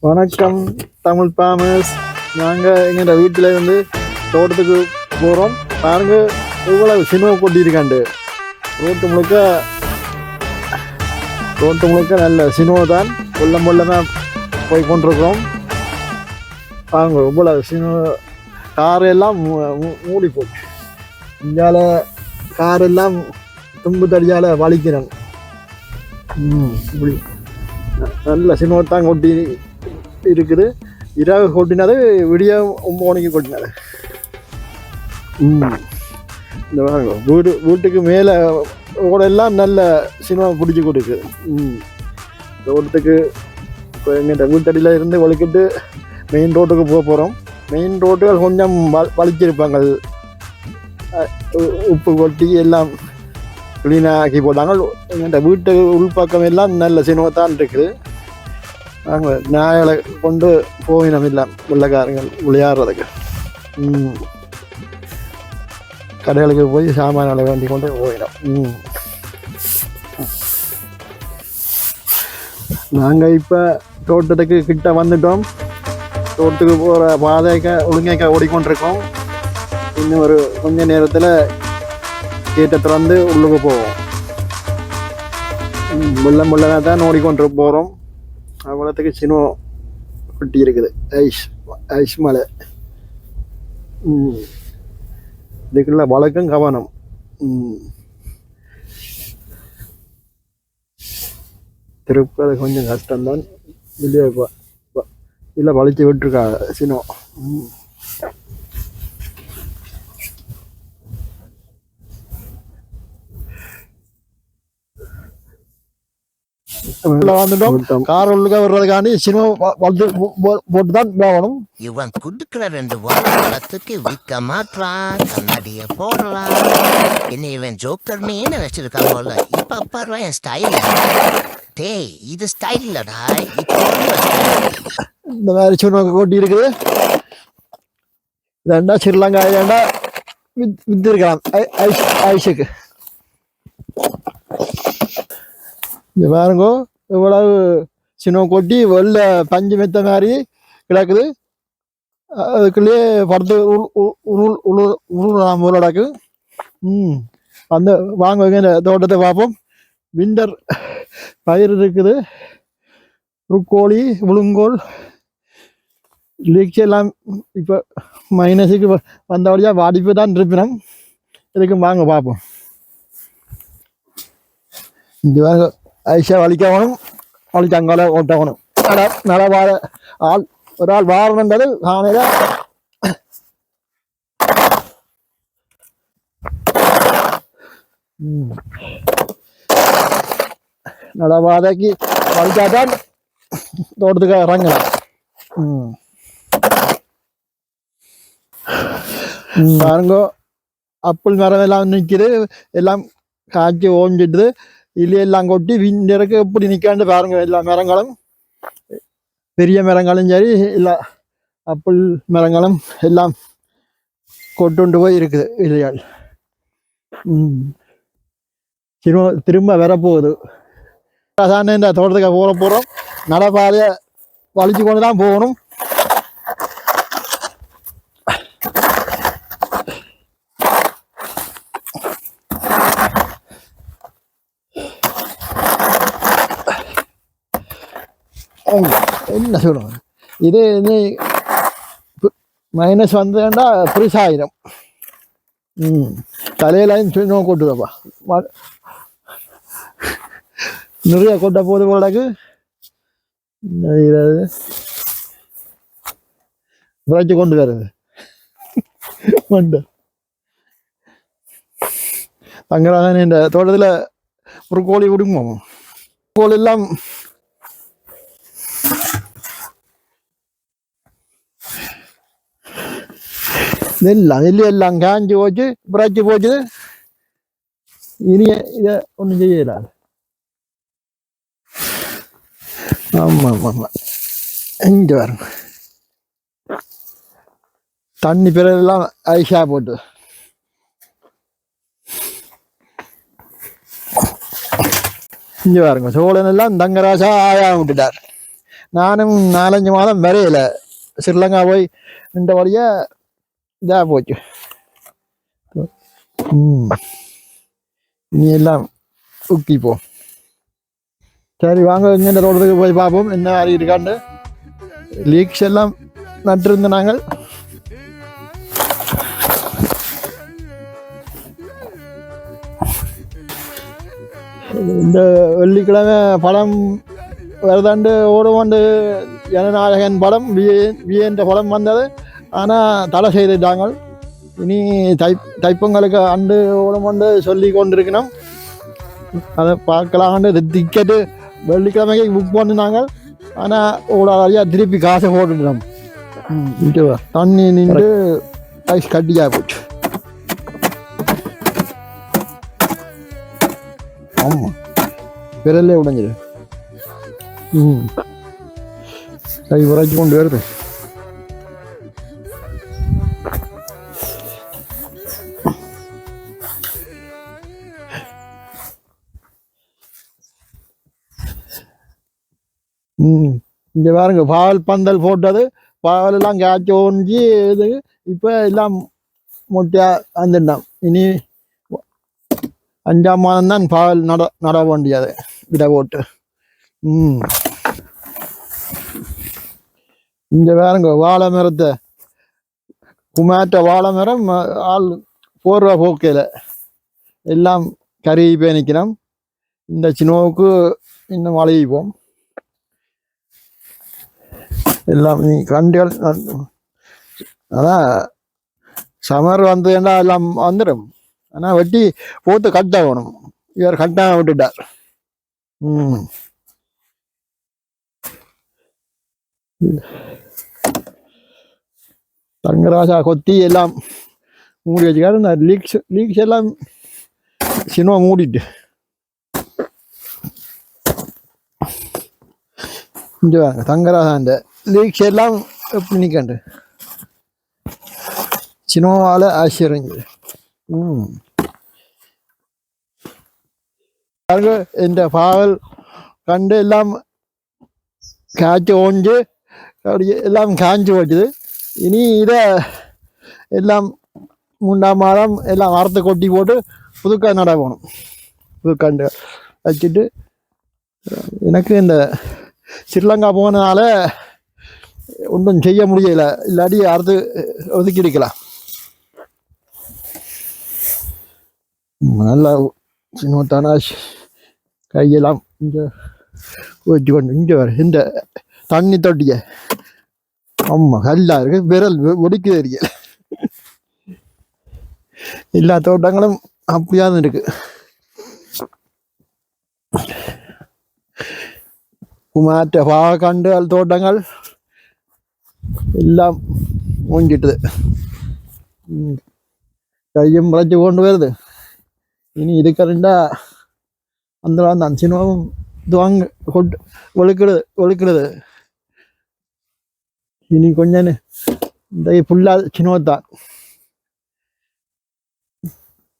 வணக்கம் தமிழ் பாமர்ஸ் நாங்கள் எங்களோட வீட்டில் இருந்து தோட்டத்துக்கு போகிறோம் பாருங்க இவ்வளவு சினிமா கொட்டியிருக்காண்டு. ரோட்டு முழுக்க ரோட்டு முழுக்க நல்ல சினிமா தான். உள்ளம் உள்ளமாக போய் கொண்டிருக்கிறோம். பாருங்க இவ்வளவு சினிமா கார் எல்லாம் மூ- மூ- மூடி போச்சு இங்கால கார் எல்லாம் தும்பு தடியால் வலிக்கிறோம். ம் இப்படி. நல்ல சினிமாத்தான் கொட்டி இருக்குது. இரவு கொட்டினது விடிய ஒம்பது மணிக்கு கொட்டினது இந்த பாருங்க வீடு வீட்டுக்கு மேலே எல்லாம் நல்ல சினிமா பிடிச்சி கொடுக்குது ம். தோட்டத்துக்கு இப்போ எங்கிட்ட வீட்டடியில் இருந்து வலிக்கிட்டு மெயின் ரோட்டுக்கு போக போகிறோம் மெயின் ரோட்டுகள் கொஞ்சம் வ- வலிச்சிருப்பாங்க. உப்பு கொட்டி எல்லாம் க்ளீனாக ஆக்கி போட்டாங்க எங்கிட்ட வீட்டு உள்பக்கம் எல்லாம் நல்ல சினிமா தான் இருக்குது நாங்கள் நாயகளை கொண்டு போயினம் இல்லை வெள்ளைக்காரங்கள் விளையாடுறதுக்கு கடைகளுக்கு போய் சாமான்களை வேண்டி கொண்டு போயிடும் நாங்கள் இப்போ தோட்டத்துக்கு கிட்ட வந்துட்டோம் தோட்டத்துக்கு போகிற பாதைக்க ஒழுங்கைக்க ஓடிக்கொண்டிருக்கோம் இன்னும் ஒரு கொஞ்ச நேரத்தில் கேட்டை திறந்து உள்ளுக்கு போவோம். ம், முள்ள முள்ளனாக தான் ஓடிக்கொண்டு போகிறோம் அவ்வளோத்துக்கு சினோ கொட்டி இருக்குது. ஐஸ் ஐஸ் மலை. இதுக்குள்ள வழக்கம் கவனம். ம். திருப்பது கொஞ்சம் கஷ்டம்தான். இல்லையா இப்போ? இல்லை வலிச்சு விட்டுருக்கா சினோ உள்ள வந்துட்டோம் கார் உள்ளுக்க வர்றதுக்காண்டி சினிமா வளர்த்து போட்டு தான் போகணும் இவன் குடுக்கிற ரெண்டு வாரத்துக்கு விற்க மாட்டான் கண்ணாடிய போடுறான் என்ன இவன் ஜோக்கர்னே நினைச்சிருக்கான் போல இப்ப பாரு என் ஸ்டைல் டேய் இது ஸ்டைல் இல்லடா இந்த மாதிரி சினிமா கொட்டி இருக்குது இதண்டா ஸ்ரீலங்கா ஏண்டா வித் வித்திருக்கலாம் ஐ- ஐஸ் ஐஸுக்கு இது பாருங்கோ இவ்வளவு சின்ன கொட்டி வெளில பஞ்சு மெத்த மாதிரி கிடக்குது. அதுக்குள்ளேயே படுத்து உரு உருள் உருள் உருளாம் போல கிடக்கு. ம் அந்த வாங்க இங்க தோட்டத்தை பார்ப்போம். விண்டர் பயிர் இருக்குது. ருக்கோழி உளுங்கோல் லீக்ஸ் எல்லாம் இப்போ மைனஸுக்கு வ- வந்தபடியாக வாடிப்பு தான் இருப்பினோம். இதுக்கு வாங்க பார்ப்போம். இந்த வாங்க ஐஷா வலிக்கவனும் வலிச்சங்கால ஓட்டவனும் நட நட வார ஆள் ஒரு ஆள் வாரணுன்றது காலையில் நடவாதைக்கு வலிச்சாதான் தோட்டத்துக்கு இறங்கலாம் ம். ம், பாருங்க அப்பிள் மரம் எல்லாம் நிற்கிது எல்லாம் காய்ச்சி ஓஞ்சிடுது ഇലയെല്ലാം கொட்டி விண்டருக்கு எப்படி நிற்காண்டு பாருங்க எல்லா மரங்களும். பெரிய மரங்களும் சரி இல்லை அப்பிள் மரங்களும் எல்லாம் கொட்டுண்டு போய் இருக்குது இல்லையால் திரும்ப திரும்ப வரப்போகுது. அதான் இந்த தோட்டத்துக்கு போகிற போகிறோம் நடப்பாதையை வலிச்சு கொண்டு தான் போகணும். என்ன சொல்லணும் இது இது மைனஸ் வந்ததுண்டா ஃப்ரீஸ் ஆயிரும் ம் தலையிலையும் சொல்லி கொட்டுதப்பா ம- நிறைய கொட்ட போது போலக்கு விரைச்சு கொண்டு வருது மண்டு தங்கராஜன் இந்த தோட்டத்தில் ஒரு கோழி விடுமோ கோழி எல்லாம் நெல்லாம் நெல்லு எல்லாம் காஞ்சி போச்சு புரட்சி போச்சு இனி இதை ஒன்றும் செய்யலாது ஆமாம் ஆமாம் ஆமாம் இங்கே வரணும் தண்ணி பிறகுலாம் ஐஷா போட்டு இங்கே பாருங்க சோழன் எல்லாம் தங்கராஜா ஆயா விட்டுட்டார் நானும் நாலஞ்சு மாதம் வரையில ஸ்ரீலங்கா போய் இந்த வழியாக இதாக போச்சு ம் இனி எல்லாம் ஊக்கி சரி வாங்க இங்கே ரோடுக்கு போய் பார்ப்போம் என்ன மாதிரி இருக்காண்டு லீக்ஸ் எல்லாம் நட்டிருந்த நாங்கள் இந்த வெள்ளிக்கிழமை படம் வருதாண்டு ஓடுவாண்டு ஜனநாயகன் படம் விஏ விஏன்ற படம் வந்தது ஆனால் தடை செய்துட்டாங்க இனி தை தைப்பொங்கலுக்கு அண்டு ஓடுமோண்டு சொல்லி கொண்டிருக்கணும். அதை பார்க்கலாம்னு டிக்கெட்டு வெள்ளிக்கிழமைக்கு புக் பண்ணினாங்க ஆனால் ஓடாதியா திருப்பி காசை போட்டுட்டோம். தண்ணி நின்று ஐஸ் கட்டியாக போச்சு. ஆமாம் விரலே உடஞ்சிடு ம். கை உரைச்சி கொண்டு வருது. ம். இங்கே பாருங்க பால் பந்தல் போட்டது. பாலெல்லாம் காய்ச்சி ஒஞ்சி இது இப்போ எல்லாம் முட்டையாக வந்துட்டான் இனி அஞ்சாம் மாதம் தான் பால் நட நட வேண்டியது விட போட்டு. ம். இங்கே பாருங்க வாழை மரத்தை. குமாட்ட வாழை மரம் ஆள் போடுற போக்கையில். எல்லாம் கருகி போய் நிற்கிறோம் இந்த சினோவுக்கு இன்னும் வளையிப்போம் எல்லாம் நீ கண்டுகள் ஆனால் சமர் வந்ததுன்னா எல்லாம் வந்துடும் ஆனால் வெட்டி போட்டு கட் ஆகணும் இவர் கட்டாக விட்டுட்டார் ம் தங்கராஜா கொத்தி எல்லாம் மூடி வச்சுக்காரு இந்த லீக்ஸ் லீக்ஸ் எல்லாம் சினிமா மூடிட்டு இங்கே வாங்க தங்கராஜா లీకేలా ఎప్పుడు చిన్న వాళ్ళ ఆశ్చర్యం എൻ്റെ പാവൽ കണ്ട് എല്ലാം കാച്ച് ഓഞ്ച് എല്ലാം കാഞ്ചു പോയിട്ടത് ഇനി ഇത് എല്ലാം മുണ്ടാം മാറാം എല്ലാം അറുത്ത് കൊട്ടി പോട്ട് പുതുക്കാൻ നട പോകണം പുതുക്കാണ്ട് வச்சுட்டு எனக்கு இந்த ஸ்ரீலங்கா போனதுனால ஒன்றும் செய்ய முடியல. இல்லாட்டி அறுத்து ஒதுக்கி எடுக்கலாம். நல்லா சின்ன கையெல்லாம் இங்கே வச்சு கொண்டு இங்கே வர இந்த தண்ணி தொட்டிய. ஆமாம் கல்லா இருக்கு. விரல் ஒடிக்கு தெரியல எல்லா தோட்டங்களும் அப்படியாவது இருக்கு. குமாற்ற பாகண்டு தோட்டங்கள். எல்லாம் மூஞ்சிட்டுது ம். கையும் முளைச்சு கொண்டு வருது இனி இதுக்கறண்டா அந்த அந்த சினிமாவும் துவாங்க கொண்டு ஒழுக்கிறது ஒழுக்கிறது இனி கொஞ்சம் இந்த புல்லா சினிமாத்தான்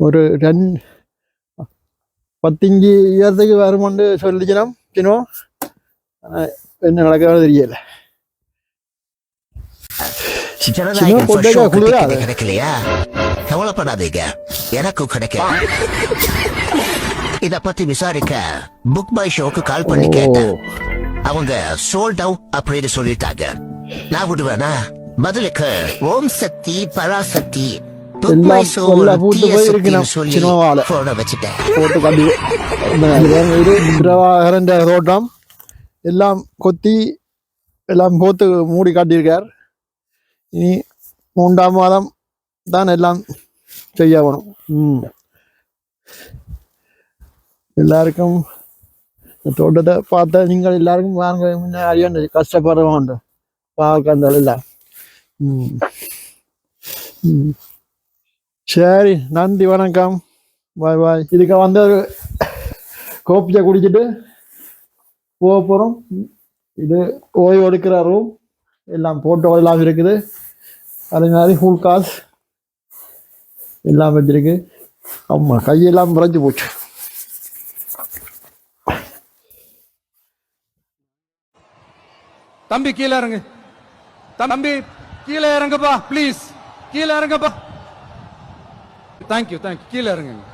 ஒரு ரெண்டு பத்தஞ்சு இயரத்துக்கு வருமான்னு சொல்லிச்சினோம் சினிமா என்ன நடக்கிறது தெரியலை ஜனநாயகன் சின்ன first show பொண்ணுங்க குளிரா ticket கிடைக்கலையா கவலைப்படாதீங்க எனக்கும் கிடைக்கும் இத பத்தி விசாரிக்க புக் பை ஷோக்கு கால் பண்ணி கேட்டேன் அவங்க சோல்ட் அவுட் அப்படின்னு சொல்லிட்டாங்க நான் விடுவேனா பதிலுக்கு ஓம் சக்தி பராசக்தி தோட்டம் எல்லாம் கொத்தி எல்லாம் போத்து மூடி காட்டியிருக்கார் இனி மூன்றாம் மாதம் தான் எல்லாம் செய்யணும் ம் எல்லாருக்கும் தோட்டத்தை பார்த்த நீங்கள் எல்லாருக்கும் வாங்க முன்ன அறியாண்டு கஷ்டப்படுறவங்க பார்க்கண்டல் எல்லாம் ம் ம் சரி நன்றி வணக்கம் பாய் பாய் இதுக்கு வந்து கோப்பியை குடிச்சிட்டு போக போகிறோம் இது ஓய்வு எடுக்கிற ரூம் எல்லாம் போட்டோ எல்லாம் இருக்குது. அதே மாதிரி ஃபுல் காசு எல்லாம் வச்சிருக்கு. ஆமாம் கையெல்லாம் முறைஞ்சு போச்சு. தம்பி கீழே இறங்கு. தம்பி கீழே இறங்குப்பா ப்ளீஸ் கீழே இறங்குப்பா. தேங்க்யூ தேங்க்யூ கீழே இறங்குங்க.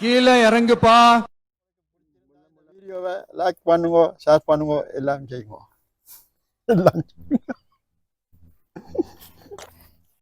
கீழே இறங்குப்பா. வீடியோவை லைக் பண்ணுங்க ஷேர் பண்ணுங்க எல்லாம் செய்யுங்க. எல்லாம் செய்யுங்க.